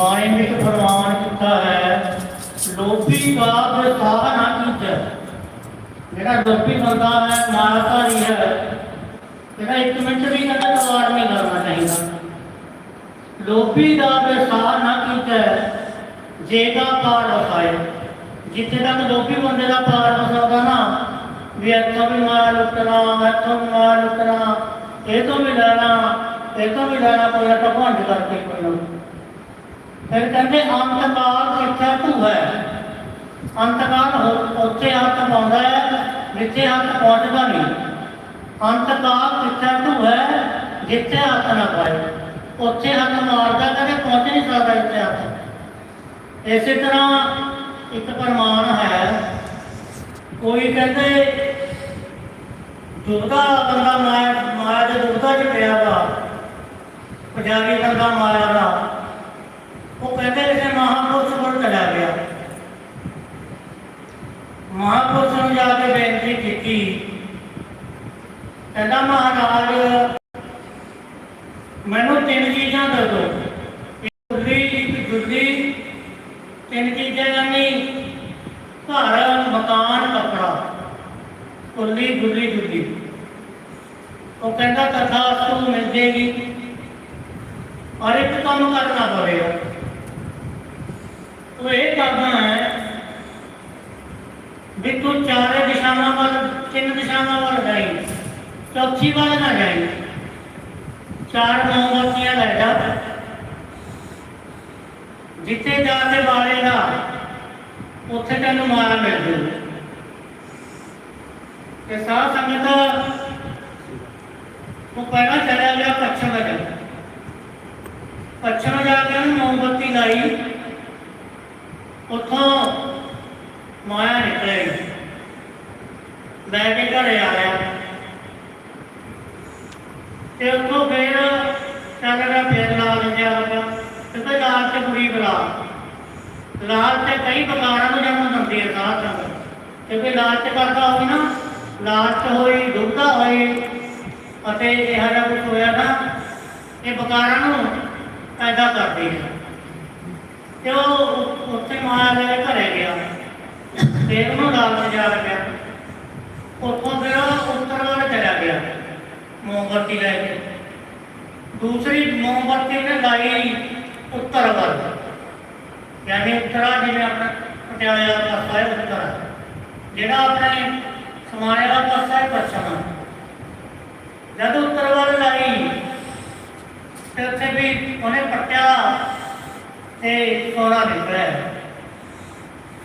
ਬਾਣੀ ਵਿੱਚ ਫਰਮਾਨ ਕੀਤਾ ਹੈ, ਲੋਭੀ ਦਾ ਵਿਸਾਹ ਨਾ ਕੀਜੈ। ਜਿਹੜਾ ਲੋਭੀ ਬੰਦਾ ਹੈ ਮਾਇਆਕਾਰੀ ਹੈ। ਇਹਦਾ ਇੱਕ ਮਿੰਟ ਵੀ ਕਦੇ ਤਵਾਰ ਨਹੀਂ ਕਰਨਾ ਚਾਹੀਦਾ। ਲੋਭੀ ਦਾ ਵਿਸਾਹ ਨਾ ਕੀਜੈ, ਜੇਗਾ ਪਾਰ ਵਸਾਏ। ਜਿੱਥੇ ਤੱਕ ਲੋਭੀ ਬੰਦੇ ਦਾ ਪਾਰ ਵਸਾਉਂਦਾ ਨਾ, ਵੀ ਇੱਥੋਂ ਵੀ ਮਾਰ ਲੁੱਟਣਾ, ਇੱਥੋਂ ਵੀ ਮਾਰ ਲੁੱਟਣਾ ਇਹ ਤੋਂ ਵੀ ਲੈਣਾ ਇਹ ਤੋਂ ਵੀ ਲੈਣਾ ਕੋਈ ਤਾਂ ਭੰਡ ਕਰਕੇ ਕੋਈ ਨਾ। ਫਿਰ ਕਹਿੰਦੇ ਅੰਤਕਾਲ ਕਿੱਥੇ ਤੂੰ ਹੈ? ਅੰਤਕਾਲ ਉੱਥੇ ਹੱਥ ਪਾਉਂਦਾ ਹੈ ਜਿੱਥੇ ਹੱਥ ਪਹੁੰਚਦਾ ਨਹੀਂ। ਅੰਤਕਾਲ ਕਿੱਥੇ ਤੂੰ ਹੈ? ਜਿੱਥੇ ਹੱਥ ਨਾ ਪਾਏ। ਉੱਥੇ ਹੱਥ ਮਾਰਦਾ, ਕਦੇ ਪਹੁੰਚ ਨਹੀਂ ਸਕਦਾ ਇੱਥੇ ਹੱਥ। ਇਸੇ ਤਰ੍ਹਾਂ ਇੱਕ ਪ੍ਰਮਾਣ ਹੈ। ਕੋਈ ਕਹਿੰਦੇ ਦੁਬਦਾ ਬੰਦਾ ਮਾਇਆ ਮਾਇਆ ਦੇ ਦੁਬਦਾ ਚ ਪਿਆ ਵਾ। ਪੰਜਾਬੀ ਬੰਦਾ ਮਾਇਆ ਦਾ ਉਹ ਕਹਿੰਦੇ ਕਿ ਮਹਾਪੁਰਸ਼ ਕੋਲ ਚਲਾ ਗਿਆ ਮਹਾਪੁਰਸ਼ ਨੂੰ ਜਾ ਕੇ ਬੇਨਤੀ ਕੀਤੀ। ਕਹਿੰਦਾ, ਮਹਾਰਾਜ, ਮੈਨੂੰ ਤਿੰਨ ਚੀਜ਼ਾਂ ਦੇ ਦਿਓ। ਗੁੱਲੀ, ਇੱਕ ਜੁੱਲੀ, ਤਿੰਨ ਚੀਜ਼ਾਂ ਯਾਨੀ ਘਰ, ਮਕਾਨ, ਕੱਪੜਾ। ਕੁੱਲੀ ਗੁੱਲੀ, ਜੁੱਲੀ ਉਹ ਕਹਿੰਦਾ ਕਥਾ ਤੂੰ ਮਿਲ ਜੇਗੀ ਔਰ ਇੱਕ ਕੰਮ ਕਰਨਾ ਪਵੇਗਾ। ਉਹ ਇਹ ਕਰਨਾ ਹੈ ਵੀ ਤੂੰ ਚਾਰੇ ਦਿਸ਼ਾਵਾਂ ਵੱਲ, ਤਿੰਨ ਦਿਸ਼ਾਵਾਂ ਵੱਲ ਜਾਈ, ਚੌਥੀ ਵੱਲ ਨਾ ਜਾਈ। ਚਾਰ ਮੋਮਬੱਤੀਆਂ ਲੈ ਜਾ। ਜਿੱਥੇ ਜਾ ਕੇ ਬਾਲੇਗਾ ਉੱਥੇ ਤੈਨੂੰ ਮਾਇਆ ਮਿਲ ਜੂ। ਤੇ ਸਾਧ ਸੰਗਤ, ਉਹ ਪਹਿਲਾਂ ਚਲਿਆ ਗਿਆ ਪੱਛਮ ਵੱਲ। ਪੱਛਮ ਜਾ ਕੇ ਉਹਨੇ ਮੋਮਬੱਤੀ ਲਾਈ। ਉੱਥੋਂ ਮਾਇਆ ਨਿਕਲੇਗੀ ਲੈ ਕੇ ਘਰੇ ਆਇਆ। ਤੇ ਉੱਥੋਂ ਫੇਰ ਚੱਲ ਫੇਰ ਲਾਲ ਜਿਹਾ ਲੱਗਾ, ਤੇ ਫਿਰ ਲਾਲ ਤੇ ਬੁਰੀ ਬਲਾ ਲਾਲ ਤੇ ਕਈ ਪ੍ਰਕਾਰਾਂ ਨੂੰ ਜਨਮ ਦਿੰਦੀ ਹੈ ਸਾਧ ਸੰਗਤ ਕਿਉਂਕਿ ਲਾਲਚ ਕਰਦਾ ਹੋਵੇ ਨਾ ਲਾਲਚ ਹੋਈ ਦੁਬਦਾ ਹੋਈ ਅਤੇ ਇਹ ਜਿਹਾ ਕੁਝ ਹੋਇਆ ਨਾ ਇਹ ਵਿਕਾਰਾਂ ਨੂੰ ਪੈਦਾ ਕਰਦੀ ਹੈ। ਤੇ ਉਹ ਉੱਥੇ ਮਾਇਆ ਦੇ ਘਰੇ ਗਿਆ। ਤੇ ਉਹਨੂੰ ਲਾਲਚ ਜਾ ਗਿਆ ਉੱਥੋਂ ਫਿਰ ਉਹ ਉੱਤਰ ਵੱਲ ਚਲਾ ਗਿਆ ਮੋਮਬੱਤੀ ਲੈ ਕੇ ਦੂਸਰੀ ਮੋਮਬੱਤੀ ਨੇ ਲਾਈ ਉੱਤਰ ਵੱਲ ਯਾਨੀ ਉੱਤਰਾ ਜਿਵੇਂ ਆਪਣਾ ਪਟਿਆਲੇ ਦਾ ਪਾਸਾ ਹੈ ਉੱਤਰ ਜਿਹੜਾ ਆਪਣੇ ਸਮਾਣੇ ਦਾ ਪਾਸਾ ਹੈ ਪੱਛਮ ਜਦ ਉੱਤਰ ਵੱਲ ਲਾਈ ਤੇ ਉੱਥੇ ਵੀ ਉਹਨੇ ਪੱਟਿਆ ਤੇ ਸੋਨਾ ਨਿਕਲਿਆ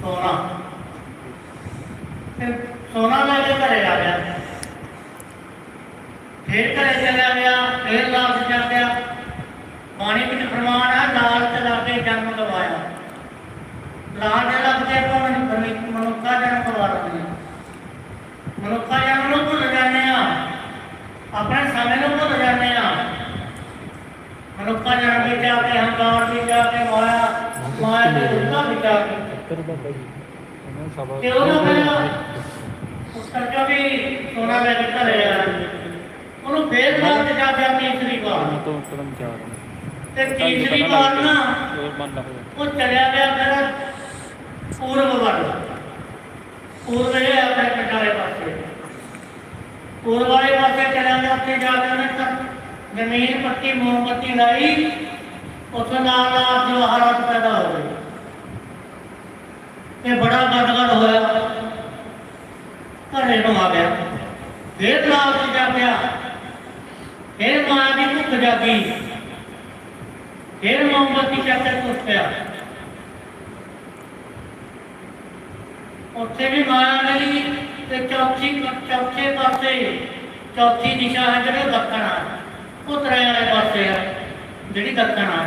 ਸੋਨਾ ਤੇ ਸੋਨਾ ਲੈ ਕੇ ਘਰੇ ਆ ਗਿਆ। ਫੇਰ ਘਰੇ ਚਲਿਆ ਗਿਆ, ਫੇਰ ਲਾਲਚ ਜਾ ਗਿਆ ਬਾਣੀ ਵਿੱਚ ਪ੍ਰਮਾਣ ਹੈ ਲਾਲਚ ਲਾ ਜਨਮ ਲਵਾਇਆ ਲਾਲਚ ਲੱਗ ਕੇ ਆਪਾਂ ਮਨੁੱਖਾ ਜਨਮ ਕਰਵਾ ਰਹੇ ਮਨੁੱਖਾ ਜਨਮ ਨੂੰ ਭੁੱਲ ਜਾਂਦੇ ਆ। ਆਪਣੇ ਸਮੇਂ ਨੂੰ ਭੁੱਲ ਜਾਂਦੇ ਆ। ਮਨੁੱਖਾ ਜਨਮ ਵਿੱਚ ਆ ਕੇ ਹੰਕਾਰ ਵਿੱਚ ਆ ਮਾਇਆ ਮਾਇਆ ਦੇ ਉਲਟਾ ਵਿੱਚ ਆ ਕੇ। ਤੇ ਉਹਨਾਂ ਫਿਰ ਉੱਤਰ ਚੋਂ ਵੀ ਸੋਨਾ ਲੈ ਕੇ ਘਰੇ ਆ ਉਹਨੂੰ ਫੇਰ ਬਾਅਦ ਜਾ ਕੇ ਤੀਸਰੀ ਵਾਰ। ਤੋਂ ਕਰਮ ਚਾਰ ਤੇ ਤੀਸਰੀ ਵਾਰ ਨਾ ਹੋਰ ਮੰਨ ਲਾ ਉਹ ਚਲਿਆ ਗਿਆ ਫਿਰ ਪੂਰਬ ਵੱਲ। ਪੂਰਬ ਇਹ ਆਪਣੇ ਪਿੰਡ ਵਾਲੇ ਪਾਸੇ। ਪੂਰਬ ਵਾਲੇ ਪਾਸੇ ਚਲਿਆ ਗਿਆ ਉੱਥੇ ਜਾ ਕੇ ਉਹਨੇ ਤਾਂ ਜ਼ਮੀਨ ਪੱਟੀ ਮੋਮਬੱਤੀ ਲਾਈ। ਉੱਥੇ ਨਾਲ ਨਾਲ ਜਵਾਹਰਾਤ ਪੈਦਾ ਹੋ ਗਏ ਤੇ ਬੜਾ ਗਦਗਦ ਹੋਇਆ ਘਰੇ ਨੂੰ ਆ ਗਿਆ ਫੇਰ ਨਾਲ ਚ ਜਾ ਪਿਆ ਫੇਰ ਮਾਂ ਦੀ ਭੁੱਖ ਜਾਗੀ ਫੇਰ ਮੋਮਬੱਤੀ ਚੱਕ ਕੇ ਟੁੱਟ ਪਿਆ ਉੱਥੇ ਵੀ ਮਾਇਆ ਨਹੀਂ ਤੇ ਚੌਥੀ ਚੌਥੇ ਪਾਸੇ ਚੌਥੀ ਦਿਸ਼ਾ ਹੈ ਜਿਹੜੇ ਦੱਖਣ ਆ ਉਹ ਤਰੇ ਵਾਲੇ ਪਾਸੇ ਆ ਜਿਹੜੀ ਦੱਖਣ ਆ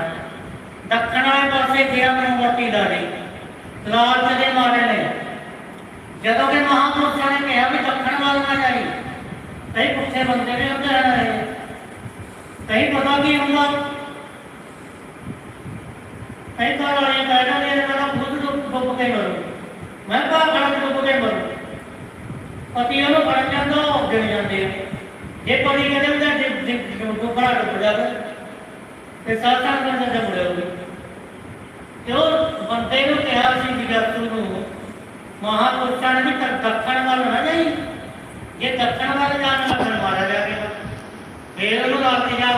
ਦੱਖਣ ਵਾਲੇ ਪਾਸੇ ਗਿਆ ਮੋਮਬੱਤੀ ਦਾ ਨਹੀਂ ਲਾਲ ਦੇ ਮਾਰੇ ਨੇ ਜਦੋਂ ਕਿ ਮਹਾਪੁਰਸ਼ਾਂ ਨੇ ਕਿਹਾ ਵੀ ਦੱਖਣ ਵੱਲ ਨਾ ਜਾਈ, ਕਈ ਪੁੱਠੇ ਬੰਦੇ ਨੇ ਉੱਧਰ ਆ ਰਹੇ। ਕਈ ਪਤਾ ਕੀ ਹੁੰਦਾ? ਕਈ ਘਰ ਵਾਲੇ ਕਹਿਣਾ ਨੇ ਮੇਰਾ ਖੁਦ ਡੁੱਬ ਡੁੱਬ ਕੇ ਮਰੂ। ਮੈਂ ਕਹਾ ਖੜਾ ਡੁੱਬ ਕੇ ਮਰੂ। ਪਤੀ ਉਹਨੂੰ ਫੜ ਜਾਂਦਾ, ਉਹ ਗਿਣ ਜਾਂਦੇ ਆ। ਜੇ ਪਤੀ ਕਹਿੰਦੇ ਉਹਦਾ ਡੁੱਬੜਾ ਡੁੱਬ ਜਾਵੇ ਤੇ ਸਾਥਾਂ ਦਾ ਜਦ ਮੁੜਿਆ ਹੋਵੇ ਮਹਾਪੁਰਸ਼ਾਂ ਨੇ ਵੀ ਦ- ਦੱਖਣ ਵੱਲ ਨਾ ਜਾਈ। ਜੇ ਦੱਖਣ ਵੱਲ ਜਾਣ ਲੱਗਾ ਮਾਰਿਆ ਕੇ ਫੇਰ ਉਹਨੂੰ ਰਾਤੀ ਜਾ